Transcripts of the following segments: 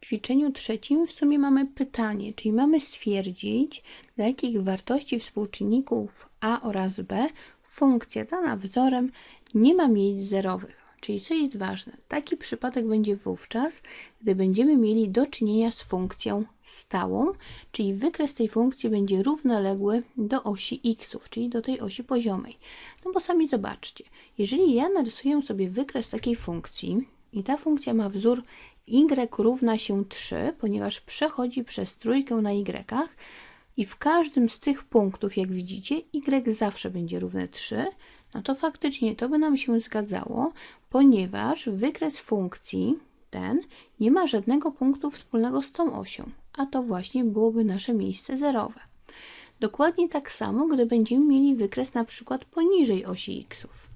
W ćwiczeniu trzecim w sumie mamy pytanie, czyli mamy stwierdzić, dla jakich wartości współczynników a oraz b funkcja dana wzorem nie ma miejsc zerowych. Czyli co jest ważne, taki przypadek będzie wówczas, gdy będziemy mieli do czynienia z funkcją stałą, czyli wykres tej funkcji będzie równoległy do osi x, czyli do tej osi poziomej. No bo sami zobaczcie, jeżeli ja narysuję sobie wykres takiej funkcji i ta funkcja ma wzór y równa się 3, ponieważ przechodzi przez trójkę na y, i w każdym z tych punktów, jak widzicie, y zawsze będzie równe 3, no to faktycznie to by nam się zgadzało, ponieważ wykres funkcji ten nie ma żadnego punktu wspólnego z tą osią, a to właśnie byłoby nasze miejsce zerowe. Dokładnie tak samo, gdy będziemy mieli wykres na przykład poniżej osi xów.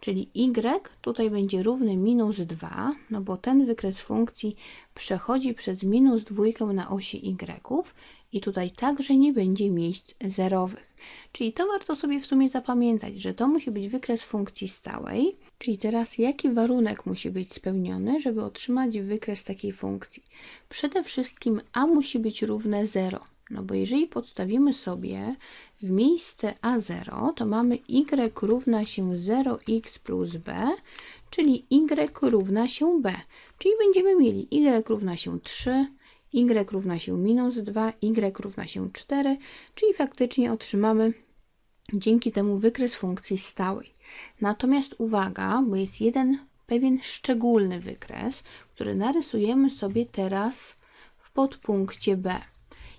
Czyli y tutaj będzie równy minus 2, no bo ten wykres funkcji przechodzi przez minus dwójkę na osi y i tutaj także nie będzie miejsc zerowych. Czyli to warto sobie w sumie zapamiętać, że to musi być wykres funkcji stałej. Czyli teraz jaki warunek musi być spełniony, żeby otrzymać wykres takiej funkcji? Przede wszystkim a musi być równe 0. No bo jeżeli podstawimy sobie w miejsce a0, to mamy y równa się 0x plus b, czyli y równa się b. Czyli będziemy mieli y równa się 3, y równa się minus 2, y równa się 4, czyli faktycznie otrzymamy dzięki temu wykres funkcji stałej. Natomiast uwaga, bo jest jeden pewien szczególny wykres, który narysujemy sobie teraz w podpunkcie B.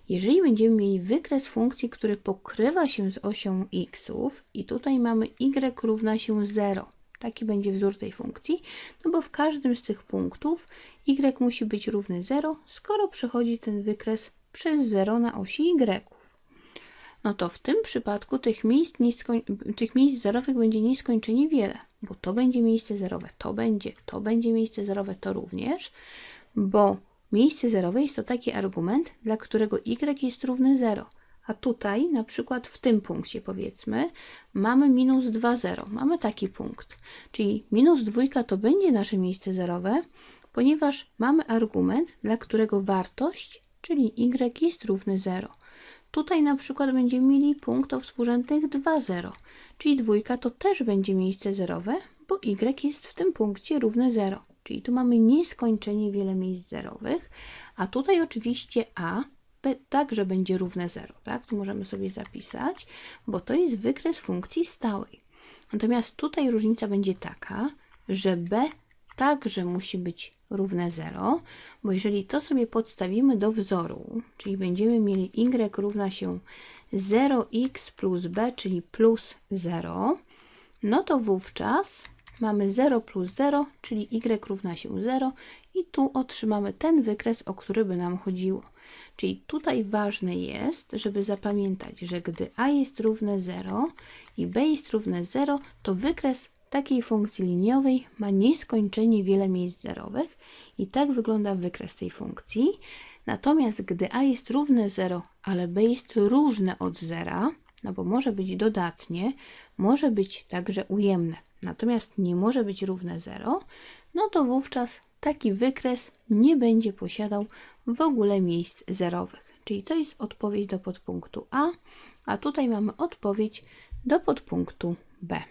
Jeżeli będziemy mieli wykres funkcji, który pokrywa się z osią xów i tutaj mamy y równa się 0, taki będzie wzór tej funkcji, no bo w każdym z tych punktów y musi być równy 0, skoro przechodzi ten wykres przez 0 na osi y. No to w tym przypadku tych miejsc, tych miejsc zerowych będzie nieskończenie wiele, bo to będzie miejsce zerowe, to będzie, to będzie miejsce zerowe, to również, bo miejsce zerowe jest to taki argument, dla którego y jest równy 0. A tutaj, na przykład w tym punkcie powiedzmy, mamy minus 2, 0. Mamy taki punkt. Czyli minus dwójka to będzie nasze miejsce zerowe, ponieważ mamy argument, dla którego wartość, czyli y jest równy 0. Tutaj na przykład będziemy mieli punkt o współrzędnych 2, 0, czyli dwójka to też będzie miejsce zerowe, bo y jest w tym punkcie równy 0. Czyli tu mamy nieskończenie wiele miejsc zerowych, a tutaj oczywiście a także będzie równe 0, tak? Tu możemy sobie zapisać, bo to jest wykres funkcji stałej. Natomiast tutaj różnica będzie taka, że b także musi być równe 0, bo jeżeli to sobie podstawimy do wzoru, czyli będziemy mieli y równa się 0x plus b, czyli plus 0, no to wówczas mamy 0 plus 0, czyli y równa się 0 i tu otrzymamy ten wykres, o który by nam chodziło. Czyli tutaj ważne jest, żeby zapamiętać, że gdy a jest równe 0 i b jest równe 0, to wykres takiej funkcji liniowej ma nieskończenie wiele miejsc zerowych i tak wygląda wykres tej funkcji. Natomiast gdy a jest równe 0, ale b jest różne od zera, no bo może być dodatnie, może być także ujemne, natomiast nie może być równe 0, no to wówczas taki wykres nie będzie posiadał w ogóle miejsc zerowych. Czyli to jest odpowiedź do podpunktu A, a tutaj mamy odpowiedź do podpunktu B.